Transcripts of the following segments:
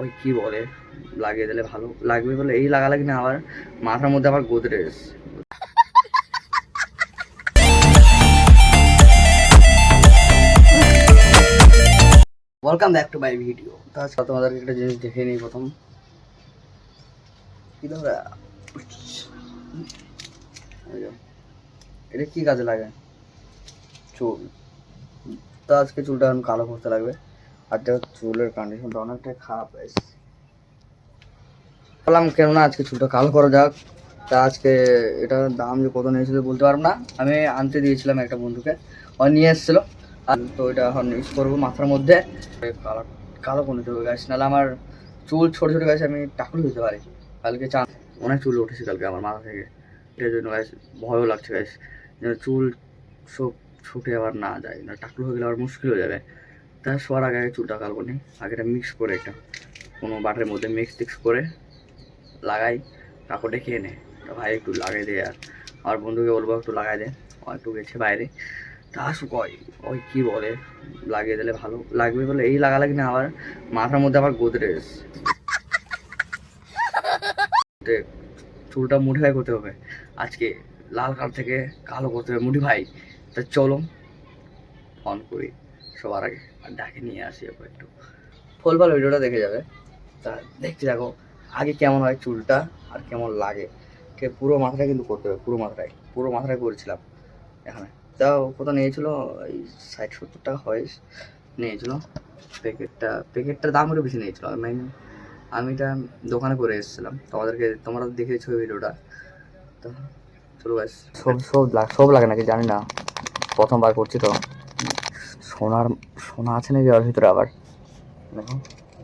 ওই কি বলে, লাগিয়ে দিলে ভালো, লাগবে বলে এই লাগালাগি না, আবার মাথার মধ্যে আবার Godrej welcome back to my video তাছাড়া তোমাদেরকে একটা জিনিস দেখে নিই প্রথম। কি তোমরা এটা কি কাজে লাগে? চুল। তো আজকে চুলটা এখন কালো করতে লাগবে। আর যা চুলের কন্ডিশনটা অনেকটাই খারাপ হয়েছে বললাম কেননা আজকে চুলটা কালো করা যাক। তা আজকে এটা দাম যে কত নিয়েছিল বলতে পারব না। আমি আনতে দিয়েছিলাম একটা বন্ধুকে। ও নিয়ে এসেছিল। আর তো এটা এখন ইউজ করব মাথার মধ্যে। কালো কালো কোনো চুল গাছ নাহলে আমার চুল ছোটো ছোটো গাছ আমি টাকুল হতে পারি। কালকে চান, অনেক চুল উঠেছে কালকে আমার মাথা থেকে। এটার জন্য গাছ ভয়ও লাগছে গাছ যেন চুল সব ছুটে আবার না যায়, না টাকলু হয়ে গেলে আবার মুশকিল হয়ে যাবে। তা শোয়ার আগে আগে চুলটা কালবো নি। আগে এটা মিক্স করে একটা, কোনো বাটের মধ্যে মিক্স টিক্স করে লাগাই কাপড়ে খেয়ে নে ভাই একটু লাগাই দে আর। আমার বন্ধুকে বলব একটু লাগাই দে একটু গেছে বাইরে। তা আসুক ওই ওই কী বলে, লাগিয়ে দিলে ভালো, লাগবে বলে এই লাগালাগি না, আবার মাথার মধ্যে আবার গোদরেজ। চুলটা মুঠি করতে হবে, আজকে লাল কাল থেকে কালো করতে হবে। মুঠি ভাই, তা চলো অন করি। সবার আগে আর ডাকে নিয়ে আসি ওকে একটু। ফুলফল ভিডিওটা দেখে যাবে। তা দেখতে থাকো আগে কেমন হয় চুলটা আর কেমন লাগে। ঠিক পুরো মাথাটা কিন্তু করতে হবে পুরো মাথাটাই পুরো মাথাটাই করেছিলাম এখানে। তাও কত নিয়েছিল? এই ষাট সত্তর টাকা হয় নিয়েছিল। প্যাকেটটা প্যাকেটটার দাম একটু বেশি নিয়েছিল। আমি আমি এটা দোকানে করে এসেছিলাম। তোমাদেরকে তোমরা দেখেছ ভিডিওটা। তো চলো সব সব লাগ সব লাগে নাকি? জানি না। প্রথমবার করছি তো। সোনার, সোনা আছে নাকি ওর ভিতরে আবার? দেখো,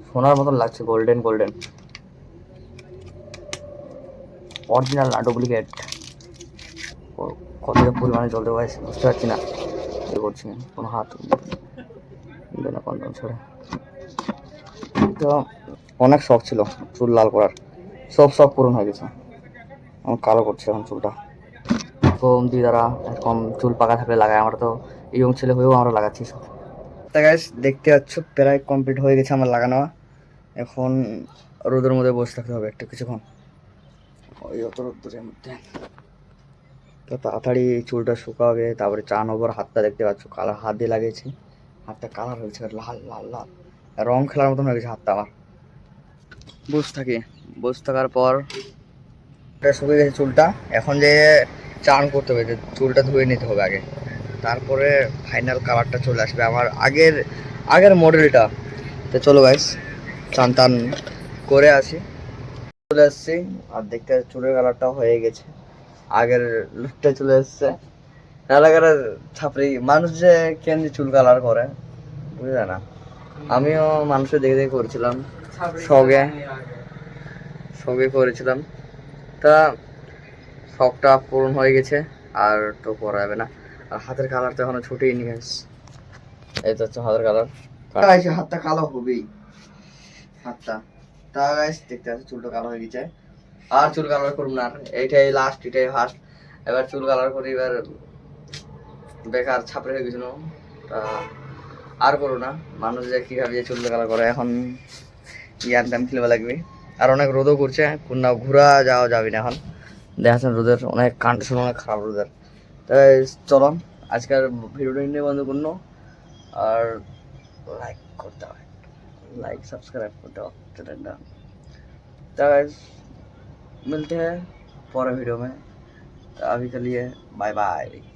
সোনার মতন লাগছে গোল্ডেন গোল্ডেন অরিজিনাল না ডুপ্লিকেট কতটা পরিমাণে জল দেওয়া হয়েছে বুঝতে পারছি না। এ করছি কোনো হাত না কন্ডম ছেড়ে। তো, অনেক শখ ছিল চুল লাল করার। সব শখ পূরণ হয়ে গেছে। আমি কালো করছি এখন চুলটা। কম দিদারা এরকম চুল পাকা থাকলে লাগায়, আমরা তো ইয়ং ছেলে হয়েও আমরা লাগাচ্ছি সব। তা গাইস দেখতে পাচ্ছ, প্রায় কমপ্লিট হয়ে গেছে আমার লাগানো। এখন রোদের মধ্যে বসে থাকতে হবে একটু কিছুক্ষণ। ওই অত রোদ্দুরের মধ্যে। তো তাড়াতাড়ি চুলটা শুকাবে, তারপরে চান ওপর হাতটা দেখতে পাচ্ছ, কালার হাত দিয়ে লাগিয়েছি। হাতটা কালার হয়েছে লাল লাল লাল। রং খেলার মতন হয়ে গেছে হাতটা আমার। বসে থাকি। বসে থাকার পর, শুকিয়ে গেছে চুলটা। এখন যে চান করতে হবে যে চুলটা ধুয়ে নিতে হবে আগে। তারপরে ফাইনাল কালারটা চলে আসবে আমার আগের আগের মডেলটা। তো চলো গাইস চান টান করে আসি। চলে আসছি আর দেখতে চুলের কালারটাও হয়ে গেছে। আগের লুকটা চলে এসছে। এলাকার ছাপড়ি। মানুষ যে কেন চুল কালার করে বুঝলে না। আমিও মানুষের দেখে দেখে করেছিলাম। শখে। শখে করেছিলাম। তা শখটা পূরণ হয়ে গেছে, আর তো করা যাবে না। আর হাতের কালার তো এখনও ছুটেই নি গাইস এই তো হচ্ছে হাতের কালার গাইস হাতটা কালো হবেই। হাতটা। তা গাইস দেখতে আছে চুলটা কালো হয়ে গেছে। আর চুল কালার করুন না। এইটাই লাস্ট এটাই ফার্স্ট এবার চুল কালার করি, এবার বেকার ছাপড়ে হয়ে গেছিল। তা আর করো না। মানুষ যে কি ভাবে যে চুল কালার করে, এখন ইয়ার দাম খেলবে লাগবে। আর অনেক রোদও করছে, কোন ঘোরা যাওয়া যাবে না এখন। দেখাচ্ছেন রোদের অনেক কন্ডিশন অনেক খারাপ রোদের তাই চলো আজকের ভিডিওটা নিয়ে বন্ধ করুন আর লাইক করতে হবে लाइक सब्सक्राइब करते हो চ্যানেলটা तो guys, मिलते हैं पूरे वीडियो में तो अभी के लिए बाय बाय